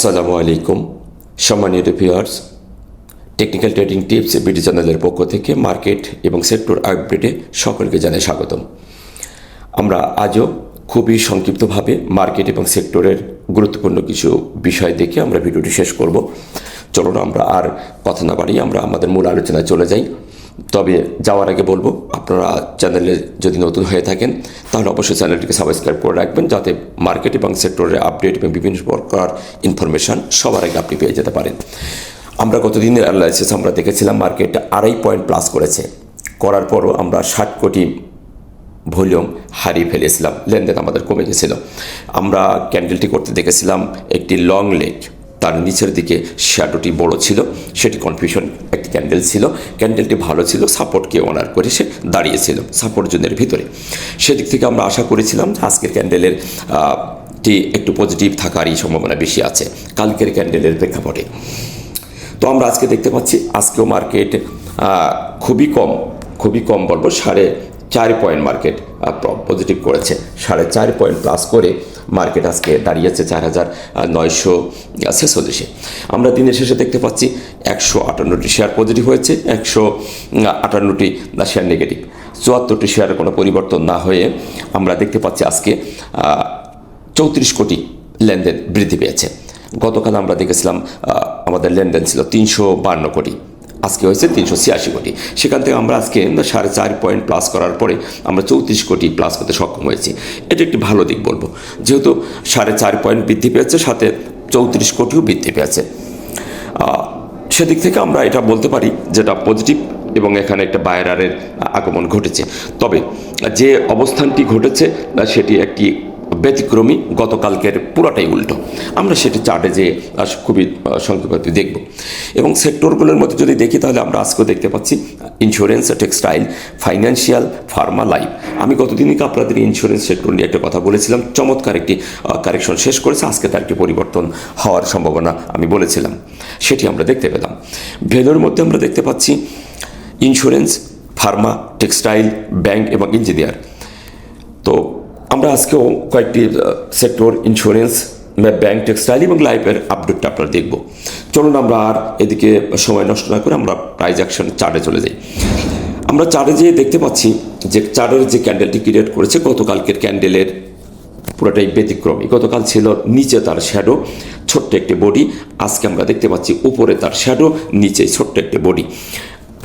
আসসালামু আলাইকুম। সম্মানিত viewers, technical trading tips BD চ্যানেলের পক্ষ থেকে মার্কেট এবং সেক্টর আপডেটে সকলকে জানাই স্বাগতম। আমরা আজও খুবই সংক্ষিপ্তভাবে মার্কেট এবং সেক্টরের গুরুত্বপূর্ণ কিছু বিষয় দেখে আমরা ভিডিওটি শেষ করব। চলুন আমরা আর কথা না বাড়িয়ে আমরা আমাদের মূল আলোচনায় চলে যাই। তবে যাওয়ার আগে বলব, আপনারা চ্যানেলে যদি নতুন হয়ে থাকেন, তাহলে অবশ্যই চ্যানেলটিকে সাবস্ক্রাইব করে রাখবেন, যাতে মার্কেট এবং সেক্টরের আপডেট এবং বিভিন্ন প্রকার ইনফরমেশান সবার আগে আপনি পেয়ে যেতে পারেন। আমরা গতদিনের অ্যানালাইসিস আমরা দেখেছিলাম, মার্কেট আড়াই পয়েন্ট প্লাস করেছে। করার পরও আমরা ষাট কোটি ভলিউম হারিয়ে ফেলেছিলাম, লেনদেন আমাদের কমে গেছিল আমরা ক্যান্ডেলটি করতে দেখেছিলাম, একটি লং লেগ তার নিচের দিকে শ্যাডোটি বড় ছিল। সেটি কনফিউশন একটি ক্যান্ডেল ছিল। ক্যান্ডেলটি ভালো ছিল সাপোর্টকে অনার করে সে দাঁড়িয়েছিল সাপোর্ট জোনের ভিতরে। সেদিক থেকে আমরা আশা করেছিলাম যে আজকের ক্যান্ডেলের টি একটু পজিটিভ থাকারই সম্ভাবনা বেশি আছে। কালকের ক্যান্ডেলের প্রেক্ষাপটে। তো আমরা আজকে দেখতে পাচ্ছি, আজকেও মার্কেট খুবই কম খুবই কম বলব, সাড়ে চার পয়েন্ট মার্কেট পজিটিভ করেছে। সাড়ে চার পয়েন্ট প্লাস করে মার্কেট আজকে দাঁড়িয়েছে চার হাজার নয়শো ছেচল্লিশে। আমরা দিনের শেষে দেখতে পাচ্ছি একশো আটান্নটি শেয়ার পজিটিভ হয়েছে, একশো আটান্নটি শেয়ার নেগেটিভ চুয়াত্তরটি শেয়ারের কোনো পরিবর্তন না হয়ে আমরা দেখতে পাচ্ছি আজকে চৌত্রিশ কোটি লেনদেন বৃদ্ধি পেয়েছে। গতকাল আমরা দেখেছিলাম আমাদের লেনদেন ছিল তিনশো বান্ন কোটি। আজকে হয়েছে তিনশো ছিয়াশি কোটি। সেখান থেকে আমরা আজকে সাড়ে চার পয়েন্ট প্লাস করার পরে আমরা চৌত্রিশ কোটি প্লাস করতে সক্ষম হয়েছি। এটা একটি ভালো দিক বলব। যেহেতু সাড়ে চার পয়েন্ট বৃদ্ধি পেয়েছে, সাথে চৌত্রিশ কোটিও বৃদ্ধি পেয়েছে। সেদিক থেকে আমরা এটা বলতে পারি যেটা পজিটিভ এবং এখানে একটা বায়রারের আগমন ঘটেছে। তবে যে অবস্থানটি ঘটেছে, সেটি একটি ব্যতিক্রমী গতকালকের পুরাটাই উল্টো। আমরা সেটি চার্টে যে খুবই সংক্ষেপে দেখব। এবং সেক্টরগুলোর মধ্যে যদি দেখি, তাহলে আমরা আজকেও দেখতে পাচ্ছি insurance textile financial pharma life আমি গতদিনই আপনাদের ইন্স্যুরেন্স সেক্টর নিয়ে একটা কথা বলেছিলাম। চমৎকার একটি কারেকশন শেষ করেছে। আজকে তার একটি পরিবর্তন হওয়ার সম্ভাবনা আমি বলেছিলাম। সেটি আমরা দেখতে পেলাম। ভেলোর মধ্যে আমরা দেখতে পাচ্ছি ইন্স্যুরেন্স ফার্মা টেক্সটাইল ব্যাংক এবং ইঞ্জিনিয়ার তো আমরা আজকেও কয়েকটি সেক্টর ইন্স্যুরেন্স ব্যাংক টেক্সটাইল এবং লাইফের আপডেটটা আপনারা দেখব। চলুন আমরা আর এদিকে সময় নষ্ট না করে আমরা প্রাইজ অ্যাকশন চার্টে চলে যাই। আমরা চার্টে যেয়ে দেখতে পাচ্ছি যে চার্টের যে ক্যান্ডেলটি ক্রিয়েট করেছে, গতকালকের ক্যান্ডেলের পুরোটাই ব্যতিক্রমী। গতকাল ছিল নিচে তার শ্যাডো ছোট্ট একটি বডি আজকে আমরা দেখতে পাচ্ছি উপরে তার শ্যাডো নিচে ছোট্ট একটি বডি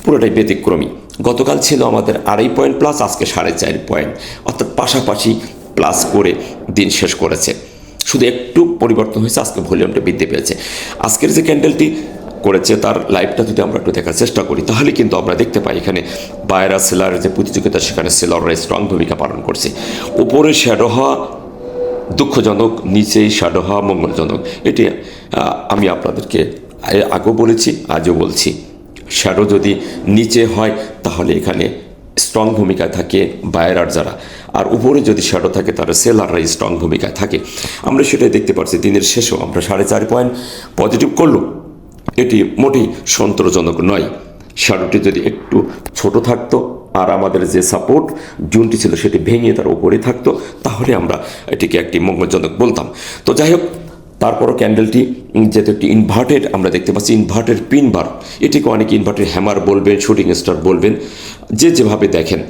পুরোটাই ব্যতিক্রমী। গতকাল ছিল আমাদের আড়াই পয়েন্ট প্লাস আজকে সাড়ে চার পয়েন্ট অর্থাৎ পাশাপাশি প্লাস করে দিন শেষ করেছে। শুধু একটু পরিবর্তন হয়েছে, আজকে ভলিউমটা বৃদ্ধি পেয়েছে। আজকের যে ক্যান্ডেলটি করেছে, তার লাইভটা যদি আমরা একটু দেখার চেষ্টা করি, তাহলে কিন্তু আমরা দেখতে পাই এখানে বায়রা সেলারের যে প্রতিযোগিতা, সেখানে সেলাররা স্ট্রং ভূমিকা পালন করছে। উপরে শ্যাডো হওয়া, দুঃখজনক, নিচেই শ্যাডো হওয়া, মঙ্গলজনক। এটি আমি আপনাদেরকে আগেও বলেছি, আজও বলছি। শ্যাডো যদি নিচে হয়, তাহলে এখানে স্ট্রং ভূমিকায় থাকে বায়ারার যারা। আর উপরে যদি শ্যাডো থাকে তারা সেলাররা স্ট্রং ভূমিকায় থাকে। আমরা সেটাই দেখতে পাচ্ছি দিনের শেষেও আমরা সাড়ে চার পয়েন্ট পজিটিভ করল। এটি মোটেই সন্তোষজনক নয়। শ্যাডোটি যদি একটু ছোট থাকতো, আর আমাদের যে সাপোর্ট জুনটি ছিল, সেটি ভেঙে তার উপরে থাকতো, তাহলে আমরা এটিকে একটি মঙ্গলজনক বলতাম। তো যাই হোক তারপরও ক্যান্ডেলটি যেহেতু একটি ইনভার্টেড আমরা দেখতে পাচ্ছি ইনভার্টেড পিন বার এটিকে অনেকে ইনভার্টেড হ্যামার বলবেন শুটিং স্টার বলবেন। যে যেভাবে দেখেন,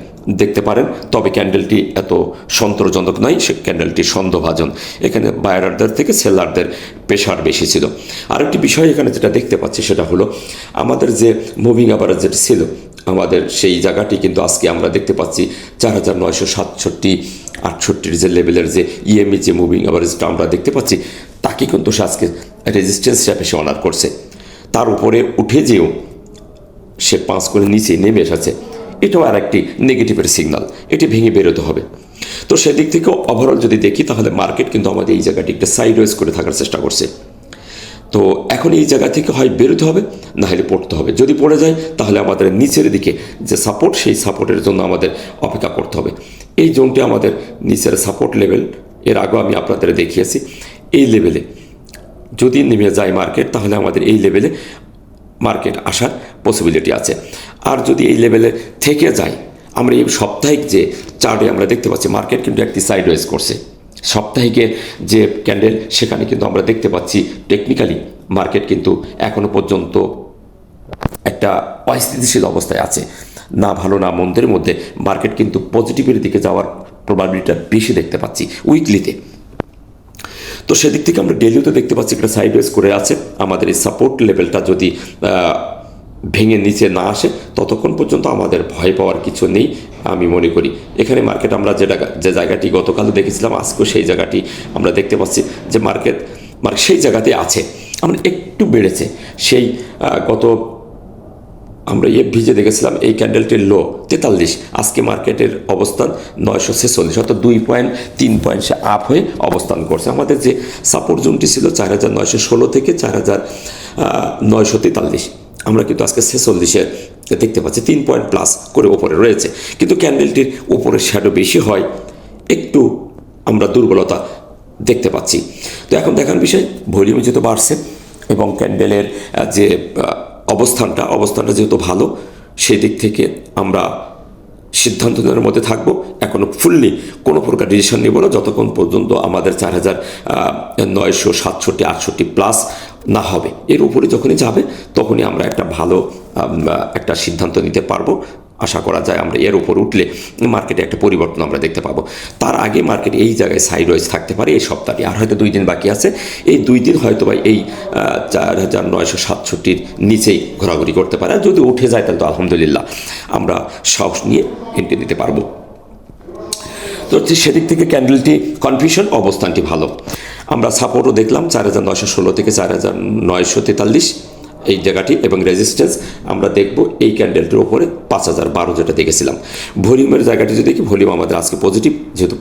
দেখতে পারেন, তবে ক্যান্ডেলটি এত সন্তোষজনক নয়, সে ক্যান্ডেলটি সন্দেহভাজন এখানে বায়ারদের থেকে সেলারদের পেশার বেশি ছিল। আরেকটি বিষয় এখানে যেটা দেখতে পাচ্ছি, সেটা হলো আমাদের যে মুভিং আবার যেটি ছিল, আমাদের সেই জায়গাটি কিন্তু আজকে আমরা দেখতে পাচ্ছি চার হাজার নয়শো সাতষট্টি আটষট্টির যে লেভেলের যে ইএমই যে মুভিং অ্যাভারেজটা আমরা দেখতে পাচ্ছি তাকে কিন্তু সে আজকে রেজিস্ট্যান্স হিসাবে সে অনার করছে। তার উপরে উঠে যেও, সে পাঁচ করে নিচে নেমে এসেছে। এটাও আর একটি নেগেটিভের সিগনাল এটি ভেঙে বেরোতে হবে। তো সেদিক থেকে ওভারঅল যদি দেখি, তাহলে মার্কেট কিন্তু আমাদের এই জায়গাটি একটা সাইডওয়েজ করে থাকার চেষ্টা করছে। তো এখন এই জায়গা থেকে হয় বেরোতে হবে, না হলে পড়তে হবে। যদি পড়ে যায়, তাহলে আমাদের নিচের দিকে যে সাপোর্ট সেই সাপোর্টের জন্য আমাদের অপেক্ষা করতে হবে। এই জোনটি আমাদের নিচের সাপোর্ট লেভেল এর আগেও আমি আপনাদের দেখিয়েছি। এই লেভেলে। যদি নেমে যায় মার্কেট তাহলে আমাদের এই লেভেলে মার্কেট আসার পসিবিলিটি আছে। আর যদি এই লেভেলে থেকে যায়, আমরা এই সাপ্তাহিক যে চার্টে আমরা দেখতে পাচ্ছি মার্কেট কিন্তু একটি সাইড ওয়েজ করছে। সাপ্তাহিকের যে ক্যান্ডেল সেখানে কিন্তু আমরা দেখতে পাচ্ছি টেকনিক্যালি মার্কেট কিন্তু এখনও পর্যন্ত একটা অস্থিতিশীল অবস্থায় আছে। না ভালো, না মন্দের মধ্যে মার্কেট কিন্তু পজিটিভের দিকে যাওয়ার প্রবাবিলিটিটা বেশি দেখতে পাচ্ছি উইকলিতে তো সেদিক থেকে আমরা ডেলিতে দেখতে পাচ্ছি একটা সাইডওয়েজ করে আছে। আমাদের এই সাপোর্ট লেভেলটা যদি ভেঙে নিচে না আসে, ততক্ষণ পর্যন্ত আমাদের ভয় পাওয়ার কিছু নেই, আমি মনে করি। এখানে মার্কেট আমরা যেটা যে জায়গাটি গতকাল দেখেছিলাম, আজকেও সেই জায়গাটি আমরা দেখতে পাচ্ছি যে মার্কেট মানে সেই জায়গাতে আছে। আমরা একটু বেড়েছে। সেই গত আমরা ইয়ে ভিজে দেখেছিলাম এই ক্যান্ডেলটির লো তেতাল্লিশ। আজকে মার্কেটের অবস্থান নয়শো ছেচল্লিশ, অর্থাৎ দুই পয়েন্ট তিন পয়েন্ট সে আপ হয়ে অবস্থান করছে। আমাদের যে সাপোর্ট জোনটি ছিল চার হাজার নয়শো ষোলো থেকে চার হাজার নয়শো তেতাল্লিশ। আমরা কিন্তু আজকে ছেচল্লিশে দেখতে পাচ্ছি, তিন পয়েন্ট প্লাস করে ওপরে রয়েছে। কিন্তু ক্যান্ডেলটির উপরে শ্যাডো বেশি হয়, একটু আমরা দুর্বলতা দেখতে পাচ্ছি। তো এখন দেখার বিষয়, ভলিউম যেহেতু বাড়ছে এবং ক্যান্ডেলের যে অবস্থানটা অবস্থানটা যেহেতু ভালো, সেই দিক থেকে আমরা সিদ্ধান্ত নেওয়ার মধ্যে থাকব। এখনও ফুললি কোনো প্রকার ডিসিশন নেব না, যতক্ষণ পর্যন্ত আমাদের চার হাজার নয়শো সাতষট্টি, আটষট্টি প্লাস না হবে। এর উপরে যখনই যাবে, তখনই আমরা একটা ভালো একটা সিদ্ধান্ত নিতে পারব। আশা করা যায় আমরা এর উপর উঠলে মার্কেটে একটা পরিবর্তন আমরা দেখতে পাবো। তার আগে মার্কেট এই জায়গায় সাইড ওয়াইজ থাকতে পারে এই সপ্তাহে। আর হয়তো দুই দিন বাকি আছে। এই দুই দিন হয়তো বা এই চার হাজার নয়শো সাতষট্টির নিচেই ঘোরাঘুরি করতে পারে। আর যদি উঠে যায় তাহলে তো আলহামদুলিল্লাহ আমরা সাহস নিয়ে এন্ট্রি নিতে পারব। তো সেদিক থেকে ক্যান্ডেলটি কনফিউশন অবস্থানটি ভালো। আমরা সাপোর্টও দেখলাম চার হাজার নয়শো ষোলো থেকে চার হাজার নয়শো তেতাল্লিশ। এই জায়গাটি এবং রেজিস্ট্যান্স আমরা দেখব এই ক্যান্ডেলটির ওপরে পাঁচ হাজার বারো যেটা দেখেছিলাম। ভলিউমের জায়গাটি যদি দেখি, ভলিউম আমাদের আজকে পজিটিভ যেহেতু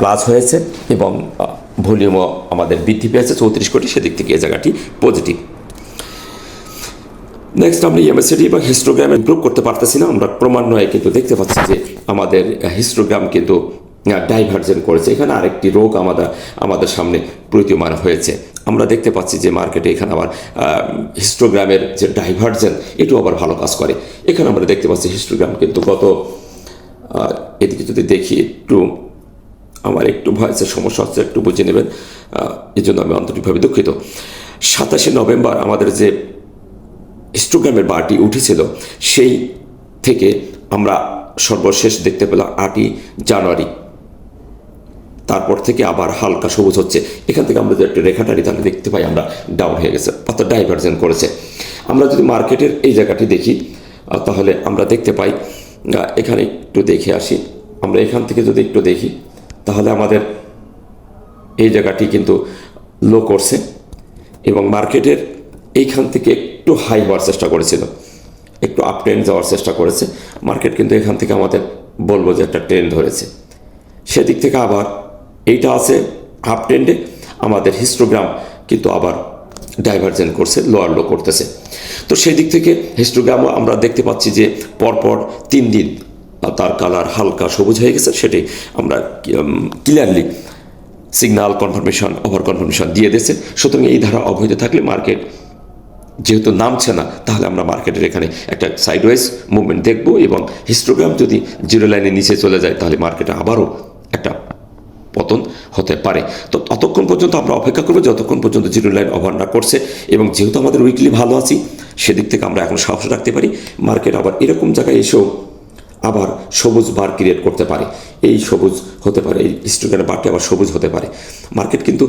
প্লাস হয়েছে এবং ভলিউমও আমাদের বৃদ্ধি পেয়েছে, চৌত্রিশ কোটি, সেদিক থেকে এই জায়গাটি পজিটিভ নেক্সট আমরা ইএমএসিডি এবং হিস্টোগ্রাম ইমপ্রুভ করতে পারতেছি না, আমরা ক্রমান্বয়ে কিন্তু দেখতে পাচ্ছি যে আমাদের হিস্টোগ্রাম কিন্তু ডাইভার্জেন করেছে। এখানে আরেকটি রোগ আমাদের আমাদের সামনে প্রতীয়মান হয়েছে। আমরা দেখতে পাচ্ছি যে মার্কেটে এখানে আবার হিস্টোগ্রামের যে ডাইভার্জেন এটাও আবার ভালো কাজ করে। এখানে আমরা দেখতে পাচ্ছি হিস্টোগ্রাম কিন্তু গত এদিকে যদি দেখি একটু আমার একটু ভয়েসের সমস্যা হচ্ছে একটু বুঝে নেবেন। আহ, এই জন্য আমি আন্তরিকভাবে দুঃখিত। সাতাশে নভেম্বর আমাদের যে হিস্টোগ্রামের বারটি উঠেছিল সেই থেকে আমরা সর্বশেষ দেখতে পেলাম আটই জানুয়ারি। তারপর থেকে আবার হালকা সবুজ হচ্ছে। এখান থেকে আমরা যে একটা রেখাটারি তাহলে দেখতে পাই আমরা ডাউন হয়ে গেছে, অর্থাৎ ডাইভার্জেন করেছে। আমরা যদি মার্কেটের এই জায়গাটি দেখি তাহলে আমরা দেখতে পাই এখানে একটু দেখে আসি। আমরা এখান থেকে যদি একটু দেখি, তাহলে আমাদের এই জায়গাটি কিন্তু লো করছে এবং মার্কেটের এইখান থেকে একটু হাই হওয়ার চেষ্টা করেছিল। একটু আপ ট্রেন্ড যাওয়ার চেষ্টা করেছে। মার্কেট কিন্তু এখান থেকে আমাদের বলব যে একটা ট্রেন ধরেছে। সেদিক থেকে আবার এইটা আছে হাফ ট্রেন্ডে আমাদের হিস্টোগ্রাম কিন্তু আবার ডাইভার্জেন্ট করছে লোয়ার লো করতেছে। তো সেই দিক থেকে হিস্টোগ্রামও আমরা দেখতে পাচ্ছি যে পরপর তিন দিন তার কালার হালকা সবুজ হয়ে গেছে সেটি আমরা clearly signal confirmation over confirmation দিয়ে দিয়েছে। সুতরাং এই ধারা অবৈধ থাকলে মার্কেট যেহেতু নামছে না, তাহলে আমরা মার্কেটের এখানে একটা সাইডওয়াইজ মুভমেন্ট দেখব এবং হিস্টোগ্রাম যদি জিরো লাইনের নিচে চলে যায়, তাহলে মার্কেটে আবারও একটা পতন হতে পারে। তো ততক্ষণ পর্যন্ত আমরা অপেক্ষা করব, যতক্ষণ পর্যন্ত জিরো লাইন ওভার না করছে এবং যেহেতু আমাদের উইকলি ভালো আছি, সেদিক থেকে আমরা এখন সাহস রাখতে পারি মার্কেট আবার এরকম জায়গায় এসেও আবার সবুজ বার ক্রিয়েট করতে পারে। এই সবুজ হতে পারে, এই স্টুডেন্টের বারটি আবার সবুজ হতে পারে। মার্কেট কিন্তু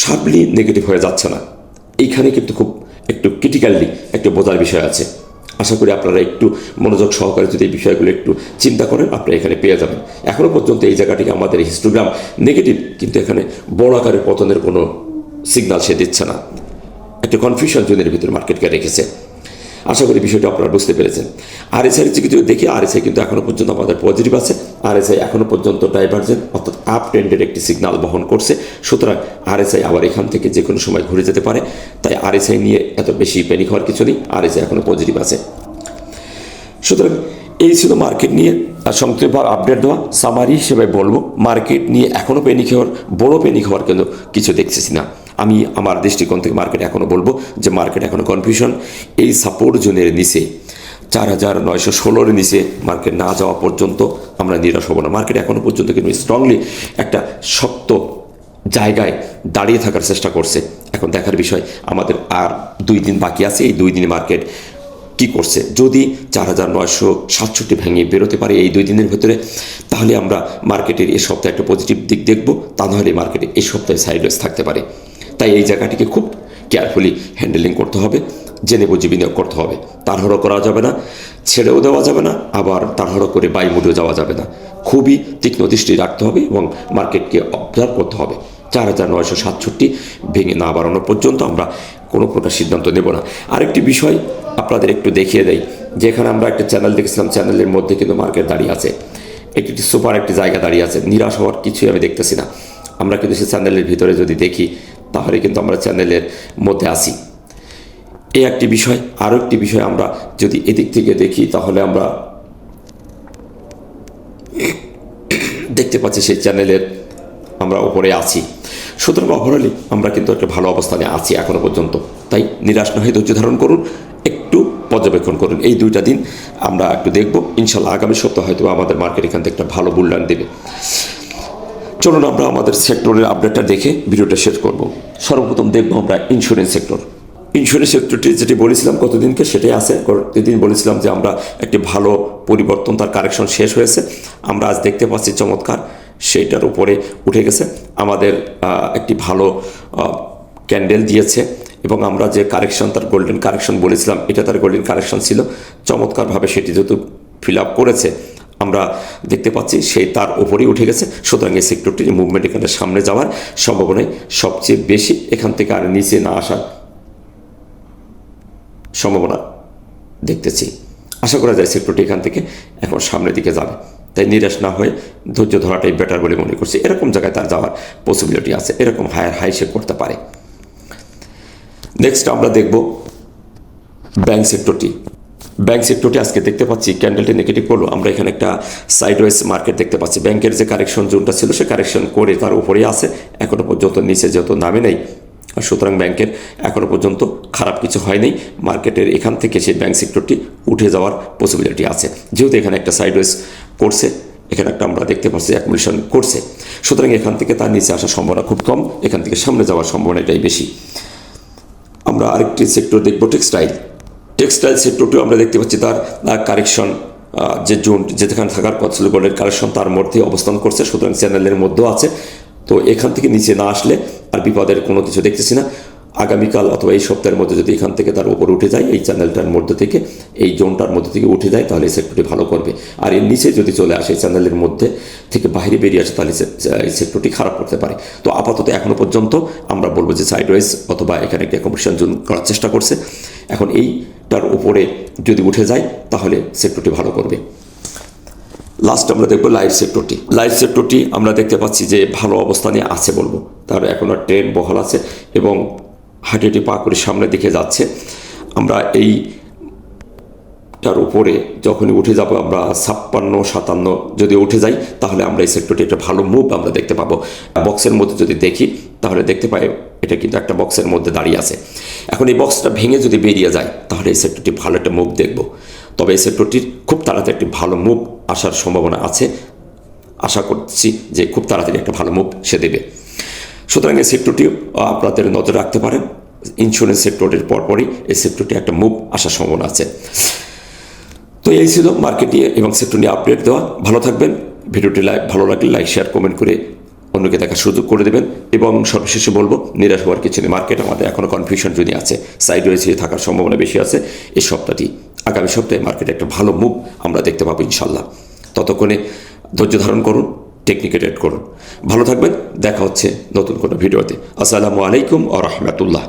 শার্পলি নেগেটিভ হয়ে যাচ্ছে না। এইখানে কিন্তু খুব একটু ক্রিটিক্যালি একটু বোঝার বিষয় আছে। আশা করি আপনারা একটু মনোযোগ সহকারে যদি এই বিষয়গুলো একটু চিন্তা করেন, আপনারা এখানে পেয়ে যাবেন। এখনও পর্যন্ত এই জায়গাটিকে আমাদের হিস্টোগ্রাম নেগেটিভ কিন্তু এখানে বড় আকারে পতনের কোনো সিগনাল সে দিচ্ছে না। একটা কনফিউশন জোনের ভিতরে মার্কেটকে রেখেছে। আশা করি বিষয়টা আপনারা বুঝতে পেরেছেন। আর এস আই যদি দেখি আর এস কিন্তু এখনও পর্যন্ত আমাদের পজিটিভ আছে। আর এস আই এখনও পর্যন্ত ডাইভার্জেন্ট অর্থাৎ আপ ট্রেন্ডের একটি সিগন্যাল বহন করছে। সুতরাং আর এস আই আবার এখান থেকে যে কোনো সময় ঘুরে যেতে পারে। তাই আর এস আই নিয়ে এত বেশি প্যানিক হওয়ার কিছু নেই আর এস আই এখনও পজিটিভ আছে। সুতরাং এই ছিল মার্কেট নিয়ে সংক্ষিপ্তভাবে আপডেট দেওয়া। সামারি হিসেবে বলব মার্কেট নিয়ে এখনও পেনিক হওয়ার, বড় পেনিক হওয়ার কিন্তু কিছু দেখতেছি না। আমি আমার দৃষ্টিকোণ থেকে মার্কেট এখনও বলব যে মার্কেট এখনও কনফিউশন এই সাপোর্ট জোনের নিচে, চার হাজার নয়শো ষোলোর নিচে মার্কেট না যাওয়া পর্যন্ত আমরা নিরাশ হব না। মার্কেট এখনও পর্যন্ত কিন্তু স্ট্রংলি একটা শক্ত জায়গায় দাঁড়িয়ে থাকার চেষ্টা করছে। এখন দেখার বিষয়, আমাদের আর দুই দিন বাকি আছে, এই দুই দিনে মার্কেট কি করছে? যদি চার হাজার নয়শো সাতষট্টি ভেঙে বেরোতে পারে এই দুই দিনের ভেতরে, তাহলে আমরা মার্কেটের এই সপ্তাহে একটা পজিটিভ দিক দেখব। তা নাহলে মার্কেটে এই সপ্তাহে সাইডওয়েজ থাকতে পারে। তাই এই জায়গাটিকে খুব কেয়ারফুলি হ্যান্ডেলিং করতে হবে, জেনে বুঝে বিনিয়োগ করতে হবে। তাড়াহুড়ো করা যাবে না, ছেড়েও দেওয়া যাবে না, আবার তাড়াহুড়ো করে বাই মুডেও যাওয়া যাবে না। খুবই তীক্ষ্ণ দৃষ্টি রাখতে হবে এবং মার্কেটকে অবজার্ভ করতে হবে। চার হাজার নয়শো সাতষট্টি ভেঙে না বাড়ানো পর্যন্ত আমরা কোনো প্রকার সিদ্ধান্ত নেব না। আরেকটি বিষয় আপনাদের একটু দেখিয়ে দেয় যেখানে আমরা একটা চ্যানেল দেখেছিলাম চ্যানেলের মধ্যে কিন্তু মার্কেট দাঁড়িয়ে আছে। একটি সুপার একটি জায়গা দাঁড়িয়ে আছে। নিরাশ হওয়ার কিছুই আমি দেখতেছি না। আমরা কিন্তু সেই চ্যানেলের ভিতরে যদি দেখি তাহলে কিন্তু আমরা চ্যানেলের মধ্যে আসি এই একটি বিষয়, আরও একটি বিষয় আমরা যদি এদিক থেকে দেখি, তাহলে আমরা দেখতে পাচ্ছি সেই চ্যানেলের আমরা ওপরে আছি। সুতরাং ওভারঅলি আমরা কিন্তু একটা ভালো অবস্থানে আছি এখনও পর্যন্ত। তাই নিরাশ না হয়ে ধৈর্য ধারণ করুন, একটু পর্যবেক্ষণ করুন। এই দুইটা দিন আমরা একটু দেখব। ইনশাল্লাহ আগামী সপ্তাহ হয়তো আমাদের মার্কেট এখান থেকে একটা ভালো মূল্যায়ন দেবে। চলুন আমরা আমাদের সেক্টরের আপডেটটা দেখে ভিডিওটা শেষ করব। সর্বপ্রথম দেখব আমরা ইন্স্যুরেন্স সেক্টর ইন্স্যুরেন্স সেক্টরটি যেটি বলেছিলাম কতদিনকে সেটাই আছে। প্রতিদিন বলেছিলাম যে আমরা একটি ভালো পরিবর্তন, তার কারেকশন শেষ হয়েছে। আমরা আজ দেখতে পাচ্ছি চমৎকার, সেইটার উপরে উঠে গেছে। আমাদের একটি ভালো ক্যান্ডেল দিয়েছে এবং আমরা যে কারেকশন তার গোল্ডেন কারেকশন বলেছিলাম, এটা তার গোল্ডেন কারেকশন ছিল। চমৎকারভাবে সেটি যেহেতু ফিল আপ করেছে আমরা দেখতে পাচ্ছি সেই তার উপরেই উঠে গেছে। সুতরাং এই সেক্টরটির মুভমেন্ট এখানে সামনে যাওয়ার সম্ভাবনাই সবচেয়ে বেশি। এখান থেকে আর নিচে না আসার সম্ভাবনা দেখতেছি। আশা করা যায় সেক্টরটি এখান থেকে এখন সামনের দিকে যাবে। তাই নিরাশ না হয়ে ধৈর্য ধরাটাই বেটার বলে মনে করছি। এরকম জায়গায় তার যাওয়ার পসিবিলিটি আছে। এরকম হায়ার হাই সে করতে পারে। নেক্সট আমরা দেখব ব্যাংক সেক্টরটি ব্যাংক সেক্টরটি আজকে দেখতে পাচ্ছি ক্যান্ডেলটি নেগেটিভ করল। আমরা এখানে একটা সাইডওয়েজ মার্কেট দেখতে পাচ্ছি। ব্যাংকের যে কারেকশন জোনটা ছিল, সে কারেকশন করে তার উপরেই আছে। এখনও পর্যন্ত নিচে যেহেতু নামে নেই, আর সুতরাং ব্যাংকের এখনও পর্যন্ত খারাপ কিছু হয়নি। মার্কেটের এখান থেকে সেই ব্যাংক সেক্টরটি উঠে যাওয়ার পসিবিলিটি আছে। যেহেতু এখানে একটা সাইডওয়েজ করছে, এখানে একটা আমরা দেখতে পাচ্ছি অ্যাকুমুলেশন করছে। সুতরাং এখান থেকে তার নিচে আসার সম্ভাবনা খুব কম, এখান থেকে সামনে যাওয়ার সম্ভাবনা এটাই বেশি। আমরা আরেকটি সেক্টর দেখব টেক্সটাইল টেক্সটাইল সেক্টরটিও আমরা দেখতে পাচ্ছি তার কারেকশন যে জোন যেখানে থাকার কথা ছিল গোল্ডের কারেকশন তার মধ্যে অবস্থান করছে, সুতরাং চ্যানেলের মধ্যেও আছে। তো এখান থেকে নিচে না আসলে আর বিপদের কোনো কিছু দেখতেছি না। আগামীকাল অথবা এই সপ্তাহের মধ্যে যদি এখান থেকে তার উপর উঠে যায়, এই চ্যানেলটার মধ্যে থেকে, এই জোনটার মধ্যে থেকে উঠে যায়, তাহলে এই সেক্টরটি ভালো করবে। আর এর নিচে যদি চলে আসে এই চ্যানেলের মধ্যে থেকে বাইরে বেরিয়ে আসে, তাহলে এই সেক্টরটি খারাপ করতে পারে। তো আপাতত এখনও পর্যন্ত আমরা বলব যে সাইডওয়েজ অথবা এখানে একটা কম্পিটিশন জোন করার চেষ্টা করছে। এখন এইটার উপরে যদি উঠে যায়, তাহলে সেক্টরটি ভালো করবে। লাস্ট আমরা দেখব লাইফ সেক্টরটি লাইফ সেক্টরটি আমরা দেখতে পাচ্ছি যে ভালো অবস্থানে আছে বলব। তার এখনও ট্রেন বহল আছে এবং হাঁটিটি পা করে সামনের দিকে যাচ্ছে। আমরা এই তার উপরে যখনই উঠে যাব আমরা ছাপ্পান্ন, সাতান্ন, যদি উঠে যাই, তাহলে আমরা এই সেক্টরটি একটা ভালো মুভ আমরা দেখতে পাবো। বক্সের মধ্যে যদি দেখি, তাহলে দেখতে পাই এটা কিন্তু একটা বক্সের মধ্যে দাঁড়িয়ে আছে। এখন এই বক্সটা ভেঙে যদি বেরিয়ে যায়, তাহলে এই সেক্টরটি ভালো একটা মুভ দেখব। তবে এই সেক্টরটির খুব তাড়াতাড়ি একটি ভালো মুভ আসার সম্ভাবনা আছে। আশা করছি যে খুব তাড়াতাড়ি একটা ভালো মুভ সে দেবে। সুতরাং এই সেক্টরটিও আপনাদের নজর রাখতে পারেন। ইন্স্যুরেন্স সেক্টরের পরপরই এই সেক্টরটি একটা মুভ আসার সম্ভাবনা আছে। তো এই ছিল মার্কেট নিয়ে এবং সেক্টর নিয়ে আপডেট দেওয়া। ভালো থাকবেন। ভিডিওটি লাইক ভালো লাগলে লাইক শেয়ার কমেন্ট করে অন্যকে দেখার সুযোগ করে দেবেন। এবং সর্বশেষে বলব, নিরাশ হওয়ার কিছু নেই। মার্কেট আমাদের এখনও কনফিউশন যদি আছে সাইড রয়েছে থাকার সম্ভাবনা বেশি আছে। এই সপ্তাহটি, আগামী সপ্তাহে মার্কেটে একটা ভালো মুভ আমরা দেখতে পাবো ইনশাল্লাহ ততক্ষণে ধৈর্য ধারণ করুন টেকনিকে ট্রেড করুন। ভালো থাকবেন। দেখা হচ্ছে নতুন কোনো ভিডিওতে। আসসালামু আলাইকুম ও রহমতুল্লাহ।